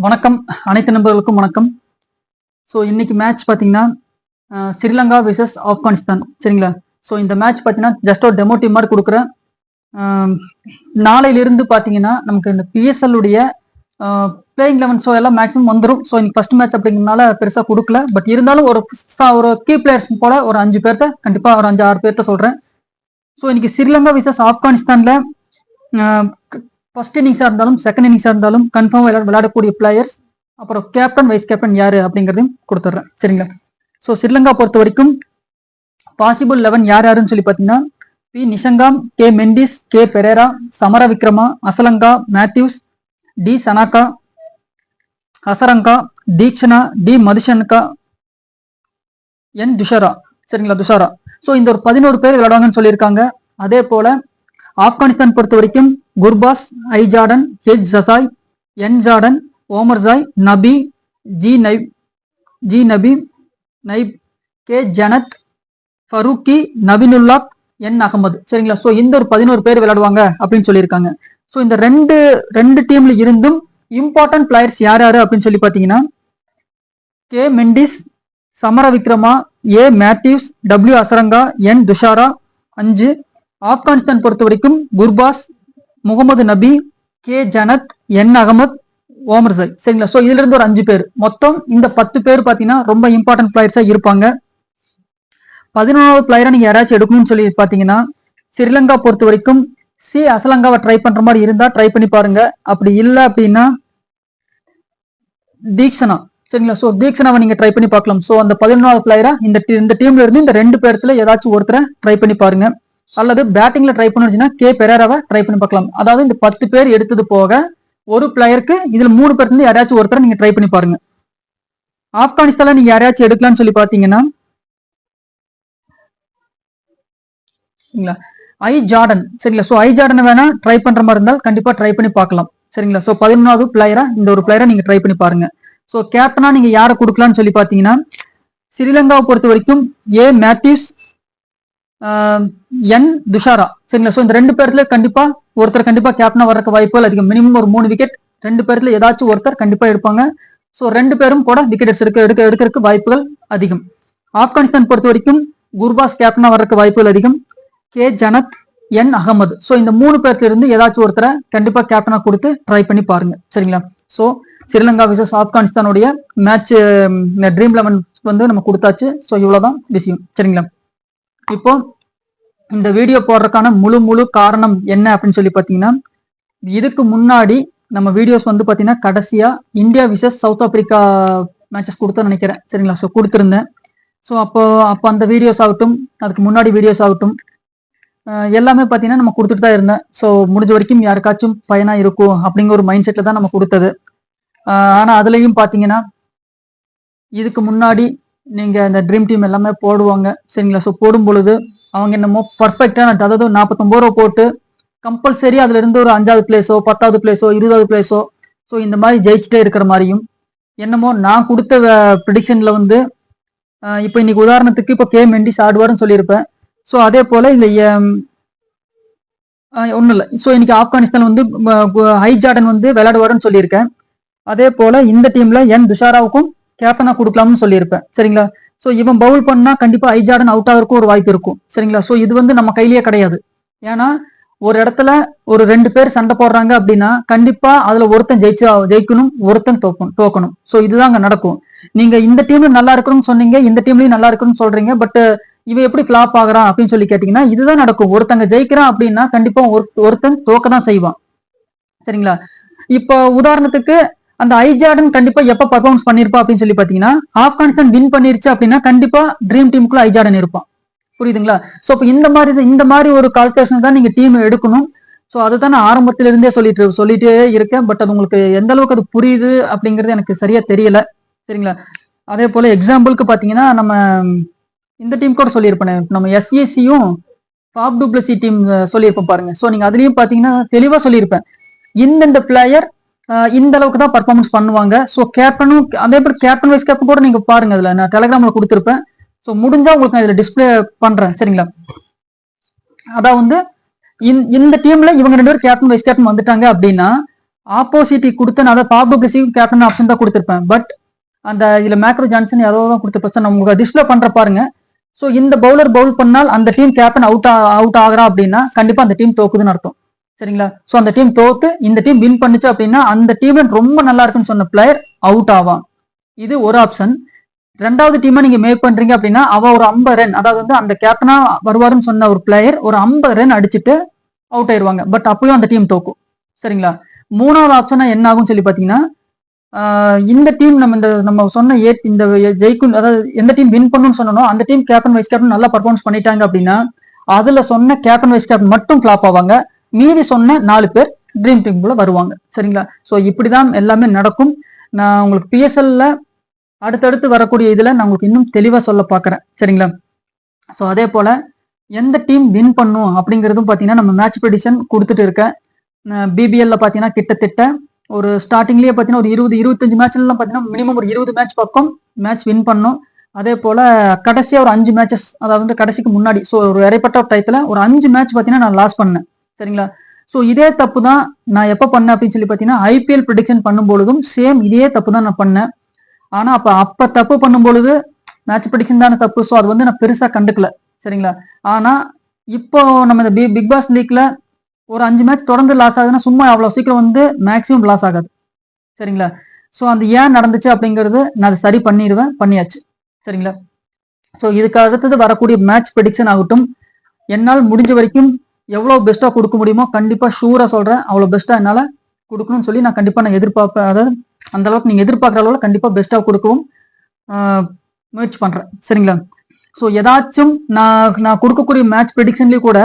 வணக்கம். அனைத்து நண்பர்களுக்கும் வணக்கம். ஸோ இன்னைக்கு மேட்ச் பார்த்தீங்கன்னா ஸ்ரீலங்கா விசஸ் ஆப்கானிஸ்தான். சரிங்களா? ஸோ இந்த மேட்ச் பார்த்தீங்கன்னா ஜஸ்ட் ஒரு டெமோ டீம் மாதிரி கொடுக்குறேன். நாளையிலிருந்து பார்த்தீங்கன்னா நமக்கு இந்த பிஎஸ்எல் உடைய பிளேயிங் லெவன் ஸோ எல்லாம் மேக்ஸிமம் வந்துடும் ஸோ இன்னைக்கு ஃபர்ஸ்ட் மேட்ச் அப்படிங்கிறனால பெருசாக கொடுக்கல. பட் இருந்தாலும் ஒரு ஒரு கீ பிளேயர்ஸ் போல ஒரு அஞ்சு பேர்த்த கண்டிப்பாக ஒரு அஞ்சு ஆறு பேர்த்த சொல்கிறேன் ஸோ இன்னைக்கு ஸ்ரீலங்கா விசஸ் ஆப்கானிஸ்தானில் ஃபர்ஸ்ட் இன்னிங்ஸாக இருந்தாலும் செகண்ட் இன்னிங்ஸாக இருந்தாலும் கன்ஃபார்ம் விளையாட விளையாடக்கூடிய பிளேயர்ஸ் அப்புறம் கேப்டன் வைஸ் கேப்டன் யார் அப்படிங்கிறதையும் கொடுத்துட்றேன். சரிங்களா? ஸோ ஸ்ரீலங்கா பொறுத்த வரைக்கும் பாசிபிள் லெவன் யார் யாருன்னு சொல்லி பார்த்தீங்கன்னா P. Nissanka K. Mendis K. Perera Samara Wickrama Asalanka Mathews D. Shanaka Hasaranga Theekshana D. Madushanka N. Thushara. சரிங்களா துஷாரா? ஸோ இந்த ஒரு பதினோரு பேர் விளையாடுவாங்கன்னு சொல்லியிருக்காங்க. அதே போல ஆப்கானிஸ்தான் பொறுத்த வரைக்கும் குர்பாஸ் ஐஜாடன் ஹெஜ் ஹெச் ஜசாய் என் ஜாடன் ஓமர் ஜாய் நபி ஜி நை ஜி நபி நைப் கே ஜனத் ஃபரூக்கி நபினுல்லாக் என் அகமது. சரிங்களா? ஸோ இந்த ஒரு பதினோரு பேர் விளையாடுவாங்க அப்படின்னு சொல்லியிருக்காங்க. ஸோ இந்த ரெண்டு ரெண்டு டீம்ல இருந்தும் இம்பார்ட்டன்ட் பிளேயர்ஸ் யார் யாரு அப்படின்னு சொல்லி பார்த்தீங்கன்னா K Mendis Samara Wickrama A Mathews W Hasaranga N Thushara அஞ்சு. ஆப்கானிஸ்தான் பொறுத்த வரைக்கும் Gurbaz Mohammed Nabi K. Janat N. Ahmad Omarzai சரிங்களா? ஸோ இதுல இருந்து ஒரு அஞ்சு பேர். மொத்தம் இந்த பத்து பேர் பார்த்தீங்கன்னா ரொம்ப இம்பார்ட்டன்ட் பிளேயர்ஸா இருப்பாங்க. பதினொன்றாவது பிளேயரா நீங்க யாராச்சும் எடுக்கணும்னு சொல்லி பார்த்தீங்கன்னா ஸ்ரீலங்கா பொறுத்த வரைக்கும் சி. அசலங்காவை ட்ரை பண்ற மாதிரி இருந்தா ட்ரை பண்ணி பாருங்க. அப்படி இல்லை அப்படின்னா தீக்ஷனா. சரிங்களா? ஸோ தீக்ஷனாவை நீங்க ட்ரை பண்ணி பார்க்கலாம். ஸோ அந்த பதினொன்றாவது பிளேயரா இந்த இந்த டீம்ல இருந்து இந்த ரெண்டு பேர்த்துல ஏதாச்சும் ஒருத்தரை ட்ரை பண்ணி பாருங்க. அல்லது பேட்டிங்ல ட்ரை பண்ணுச்சுன்னா கே பெரேராவை ட்ரை பண்ணி பார்க்கலாம். அதாவது இந்த பத்து பேர் எடுத்தது போக ஒரு பிளேயருக்கு இதுல மூணு பேர்ல இருந்து யாராச்சும் ஒருத்தரை நீங்க ட்ரை பண்ணி பாருங்க. ஆப்கானிஸ்தான்ல நீங்க யாரையாச்சும் எடுக்கலாம்னு சொல்லி பாத்தீங்கன்னா சரிங்களா? ஐ ஜார்டன் சரிங்களா? ஸோ ஐ ஜார்டன் வேணா ட்ரை பண்ற மாதிரி இருந்தால் கண்டிப்பா ட்ரை பண்ணி பார்க்கலாம். சரிங்களா? ஸோ பதினொன்றாவது பிளேயரா இந்த ஒரு பிளேயரை நீங்க ட்ரை பண்ணி பாருங்க. ஸோ கேப்டனா நீங்க யாரை கொடுக்கலாம்னு சொல்லி பாத்தீங்கன்னா ஸ்ரீலங்காவை பொறுத்த வரைக்கும் ஏ மேத்யூஸ் என் துஷாரா. சரிங்களா? ஸோ இந்த ரெண்டு பேர்ல கண்டிப்பா ஒருத்தர் கண்டிப்பா கேப்டனா வர்றதுக்கு வாய்ப்புகள் அதிகம். மினிமம் ஒரு மூணு விக்கெட் ரெண்டு பேர்ல ஏதாச்சும் ஒருத்தர் கண்டிப்பா எடுப்பாங்க. ஸோ ரெண்டு பேரும் கூட விக்கெட்ஸ் எடுக்க எடுக்க எடுக்கிறதுக்கு வாய்ப்புகள் அதிகம். ஆப்கானிஸ்தான் பொறுத்த வரைக்கும் குர்பாஸ் கேப்டனா வர்றதுக்கு வாய்ப்புகள் அதிகம். K. Janat N Ahmad. So இந்த மூணு பேர்ல இருந்து ஏதாச்சும் ஒருத்தரை கண்டிப்பா கேப்டனா கொடுத்து ட்ரை பண்ணி பாருங்க. சரிங்களா? ஸோ ஸ்ரீலங்கா விசஸ் ஆப்கானிஸ்தானுடைய மேட்ச் ட்ரீம் லெவன் வந்து நம்ம கொடுத்தாச்சு. ஸோ இவ்வளவுதான் விஷயம். சரிங்களா? இப்போ இந்த வீடியோ போடுறதுக்கான முழு முழு காரணம் என்ன அப்படின்னு சொல்லி பார்த்தீங்கன்னா இதுக்கு முன்னாடி நம்ம வீடியோஸ் வந்து பார்த்தீங்கன்னா கடைசியாக India versus South Africa matches கொடுத்தோம்னு நினைக்கிறேன். சரிங்களா? ஸோ கொடுத்துருந்தேன். ஸோ அப்போ அப்போ அந்த வீடியோஸ் ஆகட்டும் அதுக்கு முன்னாடி வீடியோஸ் ஆகட்டும் எல்லாமே பார்த்தீங்கன்னா நம்ம கொடுத்துட்டு தான் இருந்தேன். ஸோ முடிஞ்ச வரைக்கும் யாருக்காச்சும் பயனாக இருக்கும் அப்படிங்கிற ஒரு மைண்ட் செட்டில் தான் நம்ம கொடுத்தது. ஆனால் அதுலேயும் பார்த்தீங்கன்னா இதுக்கு முன்னாடி நீங்கள் இந்த ட்ரீம் டீம் எல்லாமே போடுவாங்க. சரிங்களா? ஸோ போடும் பொழுது அவங்க என்னமோ பர்ஃபெக்டா அதாவது நாற்பத்தொம்பது ரூபா போட்டு கம்பல்சரி அதுல இருந்து ஒரு அஞ்சாவது பிளேஸோ பத்தாவது பிளேஸோ இருபதாவது பிளேஸோ ஸோ இந்த மாதிரி ஜெயிச்சுட்டே இருக்கிற மாதிரியும் என்னமோ நான் கொடுத்த ப்ரிடிக்ஷன்ல வந்து இப்போ இன்னைக்கு உதாரணத்துக்கு இப்போ கே மெண்டிஸ் ஆடுவார்னு சொல்லியிருப்பேன். ஸோ அதே போல இந்த ஒன்றும் இல்லை. ஸோ இன்னைக்கு ஆப்கானிஸ்தான் வந்து ஹை ஜார்டன் வந்து விளையாடுவாருன்னு சொல்லியிருக்கேன். அதே போல இந்த டீம்ல என் துஷாராவுக்கும் கேப்டனா கொடுக்கலாம்னு சொல்லியிருப்பேன். சரிங்களா? ஸோ இவன் பவுல் பண்ணா கண்டிப்பா ஐஜார்டன் அவுட் ஆகிறதுக்கும் ஒரு வாய்ப்பு இருக்கும். சரிங்களா? ஸோ இது வந்து நம்ம கையிலேயே கிடையாது. ஏன்னா ஒரு இடத்துல ஒரு ரெண்டு பேர் சண்டை போடுறாங்க அப்படின்னா கண்டிப்பா அதுல ஒருத்தன் ஜெயிச்சு ஜெயிக்கணும் ஒருத்தன் தோக்கணும் தோக்கணும். ஸோ இதுதான் அங்க நடக்கும். நீங்க இந்த டீம்ல நல்லா இருக்கணும்னு சொன்னீங்க இந்த டீம்லயும் நல்லா இருக்கணும்னு சொல்றீங்க பட் இவன் எப்படி ஃபிளாப் ஆகுறான் அப்படின்னு சொல்லி கேட்டீங்கன்னா இதுதான் நடக்கும். ஒருத்தங்க ஜெயிக்கிறான் அப்படின்னா கண்டிப்பா ஒரு- ஒருத்தன் தோக்க தான் செய்வான். சரிங்களா? இப்போ உதாரணத்துக்கு அந்த ஐஜார்டன் கண்டிப்பா எப்ப பர்ஃபார்மன்ஸ் பண்ணிருப்பா அப்படின்னு சொல்லி பாத்தீங்கன்னா ஆப்கானிஸ்தான் வின் பண்ணிருச்சு அப்படின்னா கண்டிப்பா ட்ரீம் டீமுக்குள்ள ஐஜார்டன் இருப்பான். புரியுதுங்களா? சோ இப்போ இந்த மாதிரி இந்த மாதிரி ஒரு கால்குலேஷன் தான் நீங்க டீம் எடுக்கணும். சோ அதுதான் நான் ஆரம்பத்துல இருந்தே சொல்லிட்டு சொல்லிட்டே இருக்கேன். பட் அது உங்களுக்கு எந்த அளவுக்கு அது புரியுது அப்படிங்கிறது எனக்கு சரியா தெரியல. சரிங்களா? அதே போல எக்ஸாம்பிளுக்கு பாத்தீங்கன்னா நம்ம இந்த டீம் கூட சொல்லியிருப்பேன். நம்ம எஸ்ஏசியும் பாப் டூப்ளசி டீம் சொல்லியிருப்போம் பாருங்க. ஸோ நீங்க அதுலயும் பாத்தீங்கன்னா தெளிவா சொல்லியிருப்பேன். இந்தந்த பிளேயர் இந்த அளவுக்கு தான் பர்ஃபார்மன்ஸ் பண்ணுவாங்க. ஸோ கேப்டனும் அதே மாதிரி கேப்டன் வைஸ் கேப்டன் கூட நீங்க பாருங்க அதுல. நான் டெலகிராமில் கொடுத்துருப்பேன். ஸோ முடிஞ்சா உங்களுக்கு நான் இதுல டிஸ்ப்ளே பண்றேன். சரிங்களா? அதான் வந்து இந்த- இந்த டீம்ல இவங்க ரெண்டு பேரும் கேப்டன் வைஸ் கேப்டன் வந்துட்டாங்க அப்படின்னா ஆப்போசிட்டி கொடுத்து நான் பாபு பிளஸிங் கேப்டன் ஆப்ஷன் தான் கொடுத்துருப்பேன். பட் அந்த இதுல மேக்ரோ ஜான்சன் ஏதோ தான் கொடுத்துருப்பேன் நான் உங்களுக்கு டிஸ்பிளே பண்ற பாருங்க. ஸோ இந்த பவுலர் பவுல் பண்ணால் அந்த டீம் கேப்டன் அவுட் அவுட் ஆகிறா அப்படின்னா கண்டிப்பா அந்த டீம் தோக்குதுன்னு அர்த்தம். சரிங்களா? ஸோ அந்த டீம் தோத்து இந்த டீம் வின் பண்ணுச்சு அப்படின்னா அந்த டீம் ரொம்ப நல்லா இருக்குன்னு சொன்ன பிளேயர் அவுட் ஆவான். இது ஒரு ஆப்ஷன் ரெண்டாவது டீமை நீங்க மேக் பண்றீங்க அப்படின்னா அவ ஒரு ஐம்பது ரன் அதாவது வந்து அந்த கேப்டனா வருவாருன்னு சொன்ன ஒரு பிளேயர் ஒரு ஐம்பது ரன் அடிச்சுட்டு அவுட் ஆயிடுவாங்க பட் அப்பயும் அந்த டீம் தோக்கும். சரிங்களா? மூணாவது ஆப்ஷனா என்ன ஆகும் சொல்லி பாத்தீங்கன்னா இந்த டீம் நம்ம இந்த நம்ம சொன்ன ஏ இந்த ஜெயிக்கும் அதாவது எந்த டீம் வின் பண்ணணும்னு சொன்னனோ அந்த டீம் கேப்டன் வைஸ் கேப்டன் நல்லா பர்ஃபார்மன்ஸ் பண்ணிட்டாங்க அப்படின்னா அதுல சொன்ன கேப்டன் வைஸ் கேப்டன் மட்டும் ஃபிளாப் ஆவாங்க. மீதி சொன்ன நாலு பேர் ட்ரீம் டீம் வருவாங்க. சரிங்களா? ஸோ இப்படிதான் எல்லாமே நடக்கும். நான் உங்களுக்கு பிஎஸ்எல்ல அடுத்தடுத்து வரக்கூடிய இதுல நான் உங்களுக்கு இன்னும் தெளிவா சொல்ல பார்க்குறேன் சரிங்களா? ஸோ அதே போல எந்த டீம் வின் பண்ணும் அப்படிங்கிறதும் பார்த்தீங்கன்னா நம்ம மேட்ச் ப்ரெடிஷன் கொடுத்துட்டு இருக்கேன். பிபிஎல்ல பார்த்தீங்கன்னா கிட்டத்தட்ட ஒரு ஸ்டார்டிங்லேயே பார்த்தீங்கன்னா ஒரு இருபது இருபத்தஞ்சு மேட்ச்லாம் பார்த்தீங்கன்னா மினிமம் ஒரு இருபது மேட்ச் பக்கம் மேட்ச் வின் பண்ணும். அதே போல கடைசியா ஒரு அஞ்சு மேட்சஸ் அதாவது வந்து கடைசிக்கு முன்னாடி ஸோ ஒரு இறைப்பட்ட டயத்துல ஒரு அஞ்சு மேட்ச் பார்த்தீங்கன்னா நான் லாஸ் பண்ணேன். சரிங்களா? ஸோ இதே தப்பு தான் நான் எப்போ பண்ணேன் அப்படின்னு சொல்லி பார்த்தீங்கன்னா ஐபிஎல் ப்ரிடிக்ஷன் பண்ணும்பொழுதும் சேம் இதே தப்பு தான் நான் பண்ணேன். ஆனால் அப்போ அப்போ தப்பு பண்ணும் பொழுது மேட்ச் ப்ரிடிக்ஷன் தானே தப்பு. ஸோ அது வந்து நான் பெருசாக கண்டுக்கல. சரிங்களா? ஆனால் இப்போ நம்ம இந்த பிக் பாஸ் லீக்ல ஒரு அஞ்சு மேட்ச் தொடர்ந்து லாஸ் ஆகுதுன்னா சும்மா அவ்வளோ சீக்கிரம் வந்து மேக்ஸிமம் லாஸ் ஆகாது. சரிங்களா? ஸோ அந்த ஏன் நடந்துச்சு அப்படிங்கிறது நான் அதை சரி பண்ணிடுவேன் பண்ணியாச்சு. சரிங்களா? ஸோ இதுக்கு அடுத்தது வரக்கூடிய மேட்ச் ப்ரெடிக்ஷன் ஆகட்டும். என்னால் முடிஞ்ச வரைக்கும் எவ்வளோ பெஸ்ட்டாக கொடுக்க முடியுமோ கண்டிப்பாக ஷூராக சொல்கிறேன் அவ்வளோ பெஸ்ட்டாக என்னால் கொடுக்கணும்னு சொல்லி நான் கண்டிப்பாக நான் எதிர்பார்ப்பேன் அதாவது அந்த அளவுக்கு நீங்கள் எதிர்பார்க்குற அளவில் கண்டிப்பாக பெஸ்ட்டாக கொடுக்கவும் முயற்சி பண்ணுறேன் சரிங்களா? ஸோ ஏதாச்சும் நான் நான் கொடுக்கக்கூடிய மேட்ச் ப்ரெடிக்ஷன்லேயும் கூட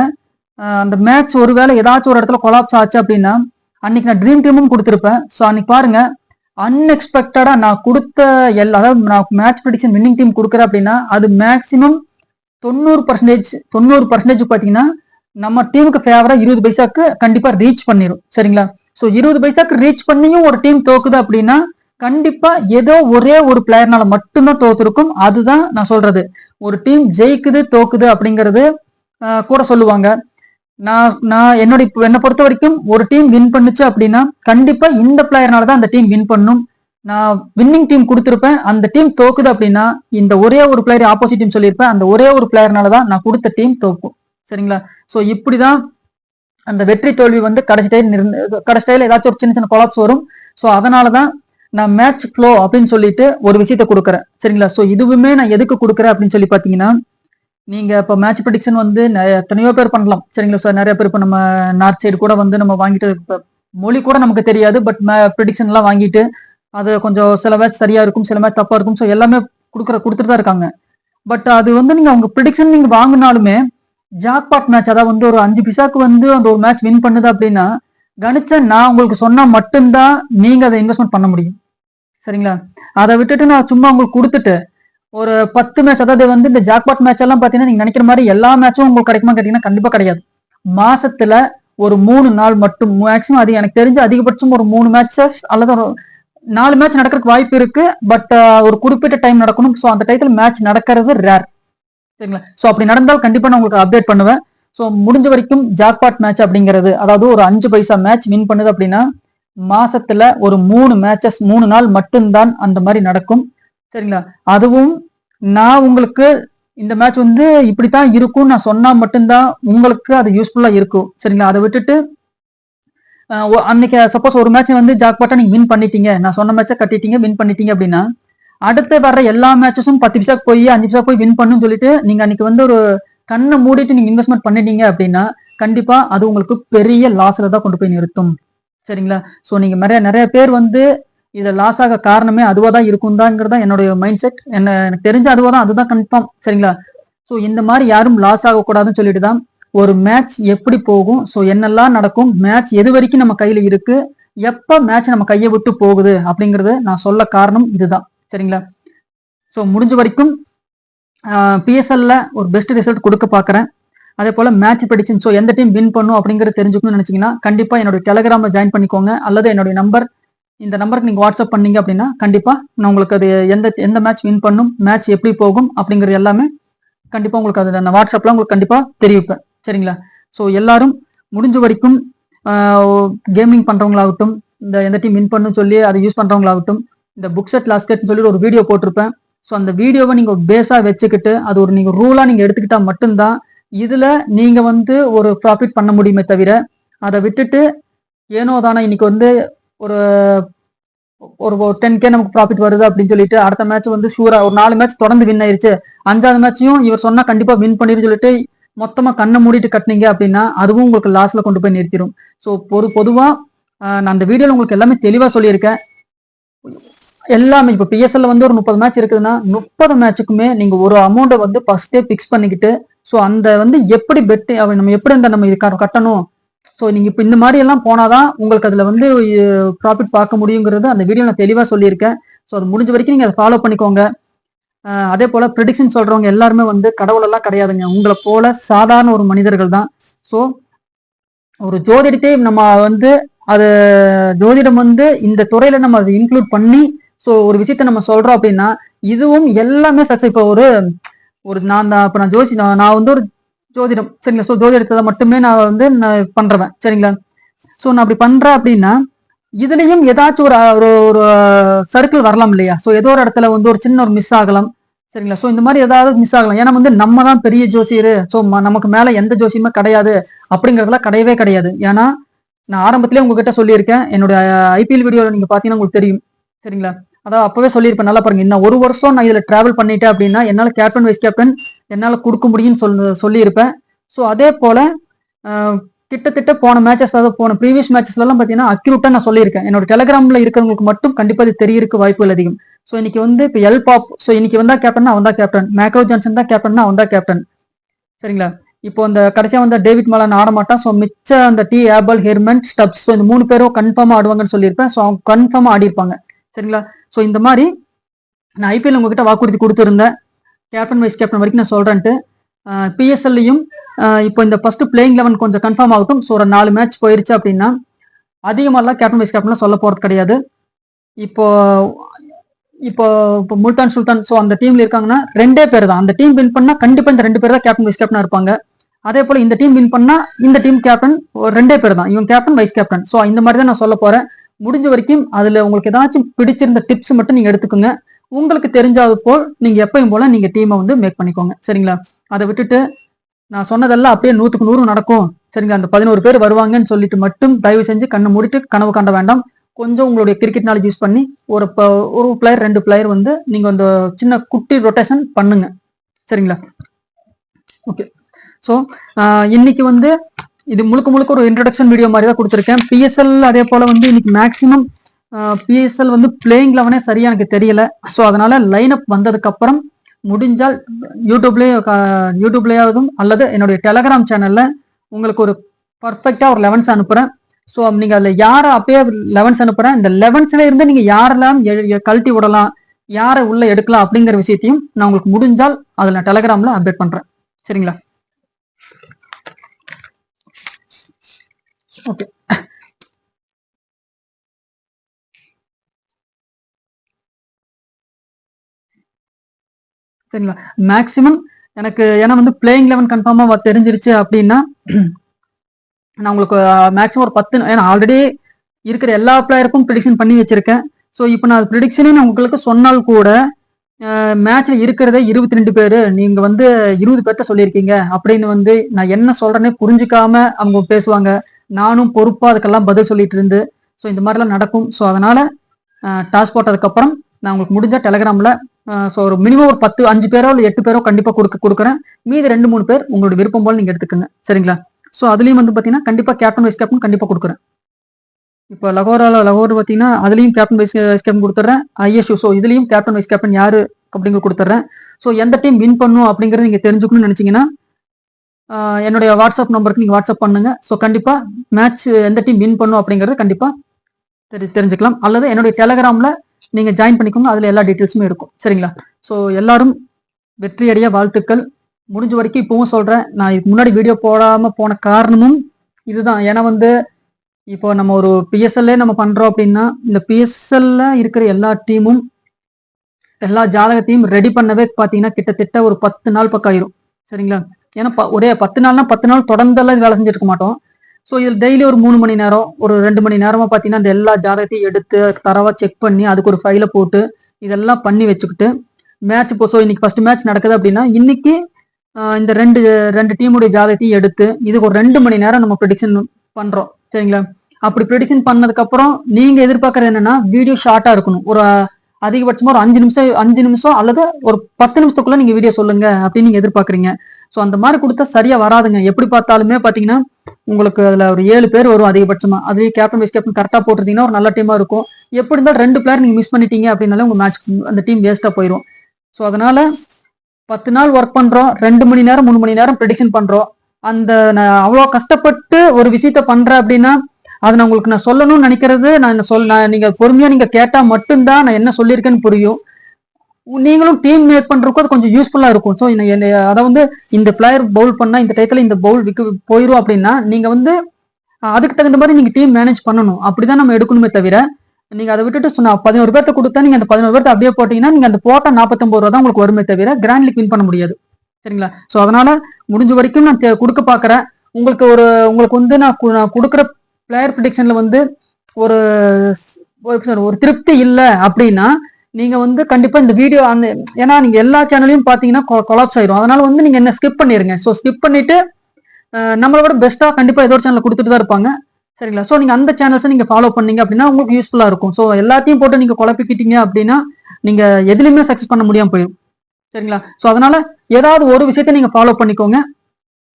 அந்த மேட்ச் ஒருவேளை ஏதாச்சும் ஒரு இடத்துல கொலாப்ஸ் ஆச்சு அப்படின்னா அன்னைக்கு நான் ட்ரீம் டீமும் கொடுத்துருப்பேன். ஸோ அன்னைக்கு பாருங்க அன்எக்ஸ்பெக்டடாக நான் கொடுத்த எல்லா அதாவது நான் மேட்ச் ப்ரெடிக்ஷன் வின்னிங் டீம் கொடுக்குறேன் அப்படின்னா அது மேக்ஸிமம் தொண்ணூறு பர்சன்டேஜ் தொண்ணூறு பர்சன்டேஜ் பார்த்தீங்கன்னா நம்ம டீமுக்கு ஃபேவரா இருபது பைசாக்கு கண்டிப்பா ரீச் பண்ணிரும். சரிங்களா? ஸோ இருபது பைசாக்கு ரீச் பண்ணியும் ஒரு டீம் தோக்குது அப்படின்னா கண்டிப்பா ஏதோ ஒரே ஒரு பிளேயர்னால மட்டும்தான் தோத்துருக்கும். அதுதான் நான் சொல்றது. ஒரு டீம் ஜெயிக்குது தோக்குது அப்படிங்கிறது கூட சொல்லுவாங்க. நான் நான் என்னுடைய என்னை பொறுத்த வரைக்கும் ஒரு டீம் வின் பண்ணுச்சு அப்படின்னா கண்டிப்பா இந்த பிளேயர்னால தான் அந்த டீம் வின் பண்ணும். நான் வின்னிங் டீம் கொடுத்துருப்பேன். அந்த டீம் தோக்குது அப்படின்னா இந்த ஒரே ஒரு பிளேயர் ஆப்போசிட் டீம் சொல்லியிருப்பேன். அந்த ஒரே ஒரு பிளேயர்னால தான் நான் கொடுத்த டீம் தோக்கும். சரிங்களா? ஸோ இப்படிதான் அந்த வெற்றி தோல்வி வந்து கடைசி டைம் கடைசி டைம்ல ஏதாச்சும் ஒரு சின்ன சின்ன கொலாப்ஸ் வரும். ஸோ அதனால தான் நான் மேட்ச் ஃப்ளோ அப்படின்னு சொல்லிட்டு ஒரு விஷயத்த கொடுக்குறேன். சரிங்களா? ஸோ இதுவுமே நான் எதுக்கு கொடுக்குறேன் அப்படின்னு சொல்லி பார்த்தீங்கன்னா நீங்க இப்போ மேட்ச் ப்ரிடிக்ஷன் வந்து நெ- எத்தனையோ பேர் பண்ணலாம். சரிங்களா? ஸோ நிறைய பேர் இப்போ நம்ம நார்த் சைடு கூட வந்து நம்ம வாங்கிட்டு மொழி கூட நமக்கு தெரியாது. பட் ப்ரிடிக்ஷன் எல்லாம் வாங்கிட்டு அது கொஞ்சம் சில மேட்ச் சரியா இருக்கும் சில மேட்ச் தப்பா இருக்கும். ஸோ எல்லாமே கொடுக்குற கொடுத்துட்டு தான் இருக்காங்க. பட் அது வந்து நீங்க உங்க ப்ரிடிக்ஷன் நீங்க வாங்கினாலுமே ஜாக்பாட் மேட்ச் அதாவது வந்து ஒரு அஞ்சு பிசாக்கு வந்து அந்த ஒரு மேட்ச் வின் பண்ணுது அப்படின்னா கணிச்ச நான் உங்களுக்கு சொன்னா மட்டும்தான் நீங்க அதை இன்வெஸ்ட்மெண்ட் பண்ண முடியும். சரிங்களா? அதை விட்டுட்டு நான் சும்மா உங்களுக்கு கொடுத்துட்டு ஒரு பத்து மேட்ச் அதாவது வந்து இந்த ஜாக்பாட் மேட்ச் எல்லாம் பாத்தீங்கன்னா நீங்க நினைக்கிற மாதிரி எல்லா மேட்சும் உங்களுக்கு கிடைக்குமா கேட்டீங்கன்னா கண்டிப்பா கிடையாது. மாசத்துல ஒரு மூணு நாள் மட்டும் மேக்ஸிமம் அது எனக்கு தெரிஞ்சு அதிகபட்சம் ஒரு மூணு மேட்சஸ் அல்லது ஒரு நாலு மேட்ச் நடக்கிறதுக்கு வாய்ப்பு இருக்கு. பட் ஒரு குறிப்பிட்ட டைம் நடக்கணும். ஸோ அந்த டைத்துல மேட்ச் நடக்கிறது ரேர் சரிங்களா? ஸோ அப்படி நடந்தால் கண்டிப்பா நான் உங்களுக்கு அப்டேட் பண்ணுவேன். ஸோ முடிஞ்ச வரைக்கும் ஜாக்பாட் மேட்ச் அப்படிங்கிறது அதாவது ஒரு அஞ்சு பைசா மேட்ச் வின் பண்ணுது அப்படின்னா மாசத்துல ஒரு மூணு மேட்சஸ் மூணு நாள் மட்டும்தான் அந்த மாதிரி நடக்கும். சரிங்களா? அதுவும் நான் உங்களுக்கு இந்த மேட்ச் வந்து இப்படித்தான் இருக்கும் நான் சொன்னா மட்டும்தான் உங்களுக்கு அது யூஸ்ஃபுல்லா இருக்கும். சரிங்களா? அதை விட்டுட்டு அன்னைக்கு சப்போஸ் ஒரு மேட்ச் வந்து ஜாக்பாட்டா நீங்க வின் பண்ணிட்டீங்க. நான் சொன்ன மேட்சை கட்டிட்டீங்க வின் பண்ணிட்டீங்க அப்படின்னா அடுத்து வர்ற எல்லா மேட்சஸும் பத்து பிசா போய் அஞ்சு பிசா போய் வின் பண்ணுன்னு சொல்லிட்டு நீங்க அன்னைக்கு வந்து ஒரு கண்ணை மூடிட்டு நீங்க இன்வெஸ்ட்மெண்ட் பண்ணிட்டீங்க அப்படின்னா கண்டிப்பா அது உங்களுக்கு பெரிய லாஸ்ல தான் கொண்டு போய் நிறுத்தும். சரிங்களா? சோ நீங்க நிறைய நிறைய பேர் வந்து இதை லாஸ் ஆக காரணமே அதுவா தான் இருக்கும் தாங்கிறதா என்னுடைய மைண்ட் செட் என்ன எனக்கு தெரிஞ்ச அதுவா தான் அதுதான் கன்ஃபார்ம் சரிங்களா? சோ இந்த மாதிரி யாரும் லாஸ் ஆகக்கூடாதுன்னு சொல்லிட்டு தான் ஒரு மேட்ச் எப்படி போகும்? ஸோ என்னெல்லாம் நடக்கும்? மேட்ச் எது வரைக்கும் நம்ம கையில இருக்கு? எப்ப மேட்ச் நம்ம கையை விட்டு போகுது? அப்படிங்கறது நான் சொல்ல காரணம் இதுதான். சரிங்களா? ஸோ முடிஞ்ச வரைக்கும் பிஎஸ்எல்ல ஒரு பெஸ்ட் ரிசல்ட் கொடுக்க பார்க்குறேன் அதே போல் மேட்ச் ப்ரெடிக்ஷன் ஸோ எந்த டீம் வின் பண்ணும் அப்படிங்கிறத தெரிஞ்சுக்கணும்னு நினச்சிங்கன்னா கண்டிப்பாக என்னுடைய டெலகிராம ஜாயின் பண்ணிக்கோங்க. அல்லது என்னுடைய நம்பர் இந்த நம்பருக்கு நீங்கள் வாட்ஸ்அப் பண்ணீங்க அப்படின்னா கண்டிப்பாக நான் உங்களுக்கு அது எந்த எந்த மேட்ச் வின் பண்ணும் மேட்ச் எப்படி போகும் அப்படிங்கிறது எல்லாமே கண்டிப்பாக உங்களுக்கு அது நான் வாட்ஸ்அப்பில் உங்களுக்கு கண்டிப்பாக தெரிவிப்பேன். சரிங்களா? ஸோ எல்லாரும் முடிஞ்ச வரைக்கும் கேமிங் பண்ணுறவங்களாகட்டும் இந்த எந்த டீம் வின் பண்ணுன்னு சொல்லி அதை யூஸ் பண்ணுறவங்களாகட்டும் இந்த புக் செட் லாஸ்கெட்னு சொல்லி ஒரு வீடியோ போட்டிருப்பேன். ஸோ அந்த வீடியோவை நீங்க பேஸா வச்சுக்கிட்டு அது ஒரு நீங்க ரூலா நீங்க எடுத்துக்கிட்டா மட்டும்தான் இதுல நீங்க வந்து ஒரு ப்ராஃபிட் பண்ண முடியுமே தவிர அதை விட்டுட்டு ஏனோ தானே இன்னைக்கு வந்து ஒரு ஒரு டென் கே நமக்கு ப்ராஃபிட் வருது அப்படின்னு சொல்லிட்டு அடுத்த மேட்ச் வந்து ஷூரா ஒரு நாலு மேட்ச் தொடர்ந்து வின் ஆயிருச்சு. அஞ்சாவது மேட்சையும் இவர் சொன்னா கண்டிப்பா வின் பண்ணிருன்னு சொல்லிட்டு மொத்தமா கண்ணை மூடிட்டு கட்டினீங்க அப்படின்னா அதுவும் உங்களுக்கு லாஸ்ல கொண்டு போய் நிறுத்திடும் ஸோ பொது பொதுவா நான் அந்த வீடியோல உங்களுக்கு எல்லாமே தெளிவா சொல்லியிருக்கேன். எல்லாமே இப்போ பிஎஸ்எல் வந்து ஒரு முப்பது மேட்ச் இருக்குதுன்னா முப்பது மேட்சுக்குமே நீங்க ஒரு அமௌண்ட்டை வந்து ஃபர்ஸ்டே ஃபிக்ஸ் பண்ணிக்கிட்டு ஸோ அந்த வந்து எப்படி பெட் நம்ம எப்படி அந்த நம்ம இது கட்டணும்? ஸோ நீங்க இப்போ இந்த மாதிரி எல்லாம் போனாதான் உங்களுக்கு அதுல வந்து ப்ராஃபிட் பார்க்க முடியுங்கிறது அந்த வீடியோ நான் தெளிவாக சொல்லியிருக்கேன். ஸோ அது முடிஞ்ச வரைக்கும் நீங்க அதை ஃபாலோ பண்ணிக்கோங்க. அதே போல ப்ரிடிக்ஷன் சொல்றவங்க எல்லாருமே வந்து கடவுளெல்லாம் கிடையாதுங்க. உங்களை போல சாதாரண ஒரு மனிதர்கள் தான். ஸோ ஒரு ஜோதிடத்தை நம்ம வந்து அது ஜோதிடம் வந்து இந்த துறையில நம்ம அதை இன்க்ளூட் பண்ணி ஸோ ஒரு விஷயத்த நம்ம சொல்றோம் அப்படின்னா இதுவும் எல்லாமே சக்சஸ் இப்போ ஒரு ஒரு நான் தான் இப்போ நான் ஜோசி நான் வந்து ஒரு ஜோதிடம் சரிங்களா? ஸோ ஜோதிடத்தை மட்டுமே நான் வந்து நான் பண்றவன் சரிங்களா? ஸோ நான் அப்படி பண்றேன் அப்படின்னா இதுலயும் ஏதாச்சும் ஒரு ஒரு ஒரு சர்க்கிள் வரலாம் இல்லையா? ஸோ ஏதோ ஒரு இடத்துல வந்து ஒரு சின்ன ஒரு மிஸ் ஆகலாம் சரிங்களா? ஸோ இந்த மாதிரி ஏதாவது மிஸ் ஆகலாம். ஏன்னா வந்து நம்ம தான் பெரிய ஜோசியர். ஸோ நமக்கு மேல எந்த ஜோசியமே கிடையாது அப்படிங்கறதுலாம் கிடையவே கிடையாது. ஏன்னா நான் ஆரம்பத்திலே உங்ககிட்ட சொல்லியிருக்கேன். என்னோட ஐபிஎல் வீடியோவில் நீங்க பாத்தீங்கன்னா உங்களுக்கு தெரியும் சரிங்களா? அதான் அப்பவே சொல்லியிருப்பேன் நல்லா பாருங்க. இன்னும் ஒரு வருஷம் நான் இதில் டிராவல் பண்ணிட்டேன் அப்படின்னா என்னால் கேப்டன் வைஸ் கேப்டன் என்னால் கொடுக்க முடியும்னு சொல் சொல்லியிருப்பேன். ஸோ அதே போல் கிட்டத்தட்ட போன மேட்சஸ் அதாவது போன ப்ரீவியஸ் மேட்சஸ்லாம் எல்லாம் பாத்தீங்கன்னா நான் சொல்லியிருக்கேன். என்னோட டெலகிராமில் இருக்கிறவங்களுக்கு மட்டும் கண்டிப்பாக இது தெரியறதுக்கு வாய்ப்புகள் அதிகம். ஸோ இன்னைக்கு வந்து இப்போ எல் பாப் ஸோ இன்னைக்கு வந்தா கேப்டன் அவன் தான் கேப்டன் மேக்ரோ ஜான்சன் தான் கேப்டன் அவன் தான் கேப்டன் சரிங்களா? இப்போ அந்த கடைசியாக வந்த டேவிட் மலான் ஆட மாட்டான். ஸோ மிச்ச அந்த D Abel Hermann Stubbs so இந்த மூணு பேரும் கன்ஃபார்மாக ஆடுவாங்கன்னு சொல்லியிருப்பேன். ஸோ அவங்க கன்ஃபார்மாக ஆடி இருப்பாங்க சரிங்களா? ஸோ இந்த மாதிரி நான் ஐபிஎல் உங்ககிட்ட வாக்குறுதி கொடுத்துருந்தேன். கேப்டன் வைஸ் கேப்டன் வரைக்கும் நான் சொல்கிறேன்ட்டு பிஎஸ்எல்லையும் இப்போ இந்த ஃபர்ஸ்ட் பிளேயிங் லெவன் கொஞ்சம் கன்ஃபார்ம் ஆகட்டும். ஸோ ஒரு நாலு மேட்ச் போயிருச்சு அப்படின்னா அதிகமாகலாம் கேப்டன் வைஸ் கேப்டன்லாம் சொல்ல போகிறது கிடையாது. இப்போ இப்போ இப்போ முல்தான் சுல்தான் ஸோ அந்த டீம்ல இருக்காங்கன்னா ரெண்டே பேர் தான். அந்த டீம் வின் பண்ணா கண்டிப்பாக இந்த ரெண்டு பேர் தான் கேப்டன் வைஸ் கேப்டனா இருப்பாங்க. அதே போல இந்த டீம் வின் பண்ணா இந்த டீம் கேப்டன் ரெண்டே பேர் தான். இவன் கேப்டன் வைஸ் கேப்டன் ஸோ இந்த மாதிரி தான் நான் சொல்ல போறேன். முடிஞ்ச வரைக்கும் அதுல உங்களுக்கு ஏதாச்சும் பிடிச்சிருந்த டிப்ஸ் மட்டும் நீங்க எடுத்துக்கோங்க. உங்களுக்கு தெரிஞ்சாது போல் நீங்க எப்பயும் போல நீங்க டீமை வந்து மேக் பண்ணிக்கோங்க. சரிங்களா? அதை விட்டுட்டு நான் சொன்னதெல்லாம் அப்படியே நூத்துக்கு நூறு நடக்கும். சரிங்களா? அந்த பதினோரு பேர் வருவாங்கன்னு சொல்லிட்டு மட்டும் தயவு செஞ்சு கண்ணை மூடிட்டு கனவு காண்ட வேண்டாம். கொஞ்சம் உங்களுடைய கிரிக்கெட் நாலேஜ் யூஸ் பண்ணி ஒரு ப- ஒரு பிளேயர் ரெண்டு பிளேயர் வந்து நீங்க அந்த சின்ன குட்டி ரொட்டேஷன் பண்ணுங்க. சரிங்களா? ஓகே ஸோ இன்னைக்கு வந்து இது முழுக்க முழுக்க ஒரு இன்ட்ரடக்ஷன் வீடியோ மாதிரி தான் கொடுத்துருக்கேன் பிஎஸ்எல் அதே போல வந்து இன்னைக்கு மேக்ஸிமம் பிஎஸ்எல் வந்து பிளேயிங் லெவனே சரியா எனக்கு தெரியல. ஸோ அதனால லைன் அப் வந்ததுக்கு அப்புறம் முடிஞ்சால் யூடியூப்லேயே யூடியூப்லேயாவதும் அல்லது என்னுடைய டெலகிராம் சேனல்ல உங்களுக்கு ஒரு பர்ஃபெக்டா ஒரு லெவன்ஸ் அனுப்புறேன். ஸோ நீங்க அதுல யாரை அப்பயே லெவன்ஸ் அனுப்புறேன். இந்த லெவன்ஸ்ல இருந்து நீங்க யாரெல்லாம் கழட்டி விடலாம் யாரை உள்ள எடுக்கலாம் அப்படிங்கிற விஷயத்தையும் நான் உங்களுக்கு முடிஞ்சால் அதில் நான் அப்டேட் பண்ணுறேன் சரிங்களா? ஓகே சரிங்களா? மேக்ஸிமம் எனக்கு ஏன்னா வந்து பிளேயிங் லெவன் கன்ஃபார்மா தெரிஞ்சிருச்சு அப்படின்னா நான் உங்களுக்கு மேக்ஸிமம் ஒரு பத்து ஏன்னா ஆல்ரெடி இருக்கிற எல்லா பிளேயருக்கும் ப்ரிடிக்ஷன் பண்ணி வச்சிருக்கேன். ஸோ இப்போ நான் ப்ரிடிக்ஷனே நான் உங்களுக்கு சொன்னால் கூட மேட்ச்ல இருக்கிறதே இருபத்தி ரெண்டு பேர். நீங்க வந்து இருபது பேர்த்த சொல்லியிருக்கீங்க. அப்படின்னு வந்து நான் என்ன சொல்றேனே புரிஞ்சுக்காம அவங்க பேசுவாங்க. நானும் பொறுப்பாக அதுக்கெல்லாம் பதில் சொல்லிட்டு இருந்து ஸோ இந்த மாதிரிலாம் நடக்கும். ஸோ அதனால் டாஸ் போட்டதுக்கப்புறம் நான் உங்களுக்கு முடிஞ்ச டெலகிராமில் ஸோ ஒரு மினிமம் ஒரு பத்து அஞ்சு பேரோ இல்லை எட்டு பேரோ கண்டிப்பாக கொடுக்க கொடுக்குறேன். மீதி ரெண்டு மூணு பேர் உங்களோட விருப்பம் போல் நீங்கள் எடுத்துக்கோங்க. சரிங்களா? ஸோ அதுலேயும் வந்து பார்த்தீங்கன்னா கண்டிப்பாக கேப்டன் வைஸ் கேப்டன் கண்டிப்பாக கொடுக்குறேன். இப்போ லகோரால லகோர் பார்த்தீங்கன்னா அதுலேயும் கேப்டன் வைஸ் வைஸ் கேப்டன் கொடுத்துட்றேன். ஐஎஸ்யூ ஸோ இதுலேயும் கேப்டன் வைஸ் கேப்டன் யார் அப்படிங்கிற கொடுத்துட்றேன். ஸோ எந்த டீம் வின் பண்ணும் அப்படிங்கிறத நீங்கள் தெரிஞ்சுக்கணும்னு நினச்சிங்கன்னா என்னுடைய வாட்ஸ்அப் நம்பருக்கு நீங்கள் வாட்ஸ்அப் பண்ணுங்க. ஸோ கண்டிப்பாக மேட்ச் எந்த டீம் வின் பண்ணும் அப்படிங்கிறத கண்டிப்பாக தெரி தெரிஞ்சுக்கலாம். அல்லது என்னுடைய டெலகிராமில் நீங்கள் ஜாயின் பண்ணிக்கோங்க. அதில் எல்லா டீட்டெயில்ஸுமே இருக்கும். சரிங்களா? ஸோ எல்லாரும் வெற்றியடைய வாழ்த்துக்கள். முடிஞ்ச வரைக்கும் இப்பவும் சொல்கிறேன் நான் இதுக்கு முன்னாடி வீடியோ போடாமல் போன காரணமும் இதுதான். ஏன்னா வந்து இப்போ நம்ம ஒரு பிஎஸ்எல்லே நம்ம பண்ணுறோம் அப்படின்னா இந்த பிஎஸ்எல்ல இருக்கிற எல்லா டீமும் எல்லா ஜாதகத்தையும் ரெடி பண்ணவே பார்த்தீங்கன்னா கிட்டத்தட்ட ஒரு பத்து நாள் பக்கம் ஆயிரும். சரிங்களா? ஏன்னா ஒரே பத்து நாள்னா பத்து நாள் தொடர்ந்தெல்லாம் வேலை செஞ்சுட்டு இருக்க மாட்டோம். ஸோ இதில் டெய்லி ஒரு மூணு மணி நேரம் ஒரு ரெண்டு மணி நேரமாக பார்த்தீங்கன்னா இந்த எல்லா ஜாதகத்தையும் எடுத்து தரவாக செக் பண்ணி அதுக்கு ஒரு ஃபைலை போட்டு இதெல்லாம் பண்ணி வச்சுக்கிட்டு மேட்ச் இப்போ ஸோ இன்னைக்கு ஃபர்ஸ்ட் மேட்ச் நடக்குது அப்படின்னா இன்னைக்கு இந்த ரெண்டு ரெண்டு டீமுடைய ஜாதகத்தையும் எடுத்து இதுக்கு ஒரு ரெண்டு மணி நேரம் நம்ம ப்ரெடிக்ஷன் பண்ணுறோம் சரிங்களா? அப்படி ப்ரெடிக்ஷன் பண்ணதுக்கப்புறம் நீங்கள் எதிர்பார்க்குறது என்னன்னா வீடியோ ஷார்ட்டாக இருக்கணும். ஒரு அதிகபட்சமா ஒரு அஞ்சு நிமிஷம் அஞ்சு நிமிஷம் அல்லது ஒரு பத்து நிமிஷத்துக்குள்ள நீங்க வீடியோ சொல்லுங்க அப்படின்னு நீங்க எதிர்பார்க்குறீங்க. ஸோ அந்த மாதிரி கொடுத்தா சரியா வராதுங்க. எப்படி பார்த்தாலுமே பாத்தீங்கன்னா உங்களுக்கு அதுல ஒரு ஏழு பேர் வரும் அதிகபட்சமா. அதே கேப்டன் வைஸ் கேப்டன் கரெக்டா போட்டிருந்தீங்கன்னா ஒரு நல்ல டீமா இருக்கும். எப்படி இருந்தாலும் ரெண்டு பிளேயர் நீங்க மிஸ் பண்ணிட்டீங்க அப்படின்னாலே உங்க மேட்ச் அந்த டீம் வேஸ்டா போயிடும் ஸோ அதனால பத்து நாள் ஒர்க் பண்றோம் ரெண்டு மணி நேரம் மூணு மணி நேரம் ப்ரெடிக்ஷன் பண்றோம். அந்த நான் அவ்வளோ கஷ்டப்பட்டு ஒரு விஷயத்த பண்ற அப்படின்னா அதை நான் உங்களுக்கு நான் சொல்லணும்னு நினைக்கிறது நான் சொல் நான் நீங்கள் பொறுமையாக நீங்கள் கேட்டால் மட்டும்தான் நான் என்ன சொல்லியிருக்கேன்னு புரியும். நீங்களும் டீம் மேக் பண்ணுறதுக்கும் அது கொஞ்சம் யூஸ்ஃபுல்லாக இருக்கும். ஸோ அதை வந்து இந்த பிளேயர் பவுல் பண்ணால் இந்த டயத்துல இந்த பவுல் விக்கு போயிடும் அப்படின்னா நீங்கள் வந்து அதுக்கு தகுந்த மாதிரி நீங்கள் டீம் மேனேஜ் பண்ணணும். அப்படிதான் நம்ம எடுக்கணுமே தவிர நீங்கள் அதை விட்டுட்டு நான் பதினோரு பேர்த்த கொடுத்தா நீங்கள் அந்த பதினோரு பேர்த்த அப்படியே போட்டிங்கன்னா நீங்கள் அந்த போட்ட நாற்பத்தொம்பது ரூபா தான் உங்களுக்கு வருமே தவிர கிராண்ட் லீக் வின் பண்ண முடியாது. சரிங்களா? ஸோ அதனால் முடிஞ்ச வரைக்கும் நான் தே- கொடுக்க பார்க்குறேன் உங்களுக்கு ஒரு உங்களுக்கு வந்து நான் நான் கொடுக்குற பிளேயர் ப்ரிடிக்ஷன்ல வந்து ஒரு ஒரு திருப்தி இல்லை அப்படின்னா நீங்க வந்து கண்டிப்பா இந்த வீடியோ அந்த ஏன்னா நீங்க எல்லா சேனலையும் பாத்தீங்கன்னா கொலாப்ஸ் ஆயிரும். அதனால வந்து நீங்க என்ன ஸ்கிப் பண்ணிருங்க. ஸோ ஸ்கிப் பண்ணிட்டு நம்மளோட நம்மளை விட ஏதோ ஒரு சேனல் கொடுத்துட்டு தான் இருப்பாங்க. சரிங்களா? ஸோ நீங்கள் அந்த சேனல்ஸை நீங்கள் ஃபாலோ பண்ணீங்க அப்படின்னா உங்களுக்கு யூஸ்ஃபுல்லாக இருக்கும். ஸோ எல்லாத்தையும் போட்டு நீங்கள் குழப்பிக்கிட்டீங்க அப்படின்னா நீங்கள் எதுலையுமே சக்ஸஸ் பண்ண முடியாம போயிடும் சரிங்களா? ஸோ அதனால ஏதாவது ஒரு விஷயத்த நீங்கள் ஃபாலோ பண்ணிக்கோங்க.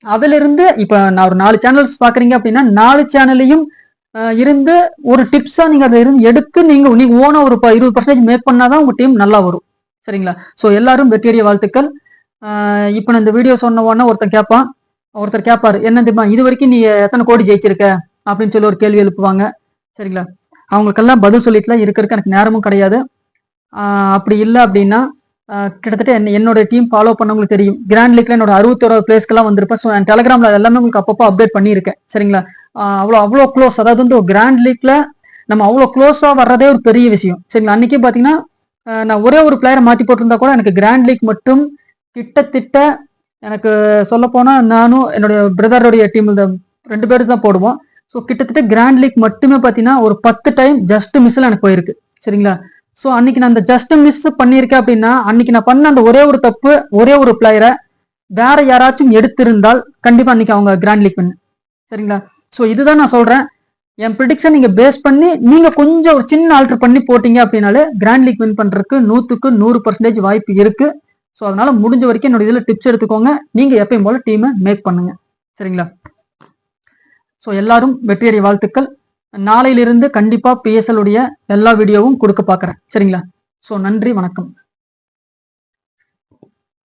அதுல இருந்து இப்ப நான் ஒரு நாலு சேனல்ஸ் பாக்குறீங்க அப்படின்னா நாலு சேனல்லையும் இருந்து ஒரு டிப்ஸா நீங்க அதை இருந்து எடுத்து நீங்க நீங்க ஓனா ஒரு ப- இருபது பர்சன்டேஜ் மேக் பண்ணாதான் உங்க டீம் நல்லா வரும். சரிங்களா? ஸோ எல்லாரும் வெற்றியடைய வாழ்த்துக்கள். இப்போ இப்ப நான் இந்த வீடியோ சொன்ன உடனே ஒருத்தன் கேட்பான் ஒருத்தர் கேட்பாரு என்ன தெரியுமா இது வரைக்கும் நீ எத்தனை கோடி ஜெயிச்சிருக்க? அப்படின்னு சொல்லி ஒரு கேள்வி எழுப்புவாங்க. சரிங்களா? அவங்களுக்கெல்லாம் பதில் சொல்லிட்டுலாம் இருக்கிறதுக்கு எனக்கு நேரமும் கிடையாது. அப்படி இல்லை அப்படின்னா கிட்டத்தட்ட என்ன என்னோட டீம் ஃபாலோ பண்ணவங்களுக்கு தெரியும். கிராண்ட் லீக்ல என்னோட அறுபத்தோராவது பிளேஸ்க்கெல்லாம் வந்திருப்பேன். ஸோ என் டெலகிராம்ல எல்லாமே உங்களுக்கு அப்பப்போ அப்டேட் பண்ணியிருக்கேன். சரிங்களா? அவ்வளோ அவ்வளோ க்ளோஸ் அதாவது வந்து கிராண்ட் லீக்ல நம்ம அவ்வளோ க்ளோஸாக வர்றதே ஒரு பெரிய விஷயம். சரிங்களா? அன்னைக்கே பார்த்தீங்கன்னா நான் ஒரே ஒரு பிளேயரை மாற்றி போட்டிருந்தா கூட எனக்கு கிராண்ட் லீக் மட்டும் கிட்டத்தட்ட எனக்கு சொல்ல நானும் என்னுடைய பிரதருடைய டீம் இந்த ரெண்டு பேரும் தான் போடுவோம். ஸோ கிட்டத்தட்ட கிராண்ட் லீக் மட்டுமே பார்த்தீங்கன்னா ஒரு பத்து டைம் ஜஸ்ட் மிஸ்ஸில் எனக்கு போயிருக்கு. சரிங்களா? ஸோ அன்னைக்கு நான் அந்த ஜஸ்ட் மிஸ் பண்ணியிருக்கேன் அப்படின்னா அன்னைக்கு நான் பண்ண அந்த ஒரே ஒரு தப்பு ஒரே ஒரு பிளேயரை வேற யாராச்சும் எடுத்திருந்தால் கண்டிப்பாக அன்னைக்கு அவங்க கிராண்ட் லீக் பண்ணு சரிங்களா? ஸோ இதுதான் நான் சொல்கிறேன் என் ப்ரிடிக்ஷன் நீங்கள் பேஸ் பண்ணி நீங்கள் கொஞ்சம் ஒரு சின்ன ஆல்டர் பண்ணி போட்டீங்க அப்படின்னாலே கிராண்ட் லீக் வின் பண்ணுறதுக்கு நூற்றுக்கு நூறு பர்சன்டேஜ் வாய்ப்பு இருக்குது ஸோ அதனால முடிஞ்ச வரைக்கும் என்னோட இதில் டிப்ஸ் எடுத்துக்கோங்க. நீங்கள் எப்பயும் போல டீமை மேக் பண்ணுங்க. சரிங்களா? ஸோ எல்லாரும் வெற்றியடை வாழ்த்துக்கள். நாளையிலிருந்து கண்டிப்பா பிஎஸ்எல் உடைய எல்லா வீடியோவும் கொடுக்க பார்க்குறேன். சரிங்களா? ஸோ நன்றி வணக்கம்.